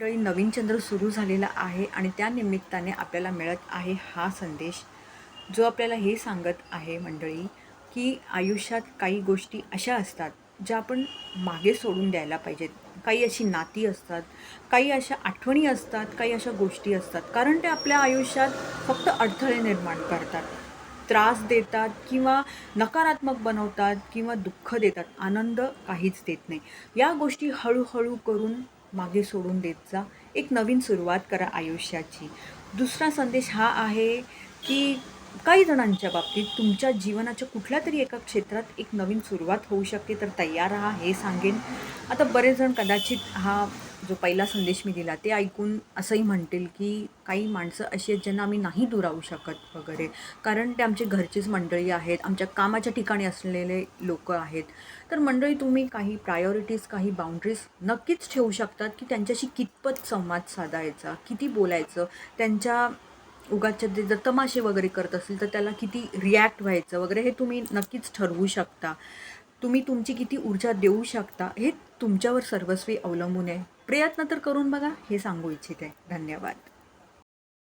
मंडळी नवीन चंद्र सुरू झालेला आहे आणि त्या निमित्ताने आपल्याला मिळत आहे हा संदेश. जो आपल्याला हे सांगत आहे मंडळी की आयुष्यात काही गोष्टी अशा असतात ज्या आपण मागे सोडून द्यायला पाहिजेत. काही अशी नाती असतात काही अशा आठवणी असतात काही अशा गोष्टी असतात. कारण ते आपल्या आयुष्यात फक्त अडथळे निर्माण करतात. त्रास देतात किंवा नकारात्मक बनवतात किंवा दुःख देतात. आनंद काहीच देत नाही. या गोष्टी हळूहळू करून मागे सोडून देत जा. एक नवीन सुरुवात करा आयुष्याची. दुसरा संदेश हा आहे की काही जणांच्या बाबतीत तुमच्या जीवनाच्या कुठल्या तरी एका क्षेत्रात एक नवीन सुरुवात होऊ शकते तर तयार राहा हे सांगेन. आता बरेच जण कदाचित हा जो पहिला संदेश मी दिला ते ऐकून असंही म्हणतील की काही माणसं अशी आहेत ज्यांना आम्ही नाही दुरावू शकत वगैरे. कारण ते आमचे घरचीच मंडळी आहेत आमच्या कामाच्या ठिकाणी असलेले लोक आहेत. तर मंडळी तुम्ही काही प्रायोरिटीज काही बाउंड्रीज नक्कीच ठेवू शकतात की त्यांच्याशी कितपत संवाद साधायचा किती बोलायचं त्यांच्या उगाच्या ते जर तमाशे वगैरे करत असेल तर त्याला किती रिॲक्ट व्हायचं वगैरे हे तुम्ही नक्कीच ठरवू शकता. तुम्ही तुमची किती ऊर्जा देऊ शकता हे तुमच्यावर सर्वस्वी अवलंबून आहे. प्रयत्न तर करून बघा हे सांगू इच्छिते. धन्यवाद.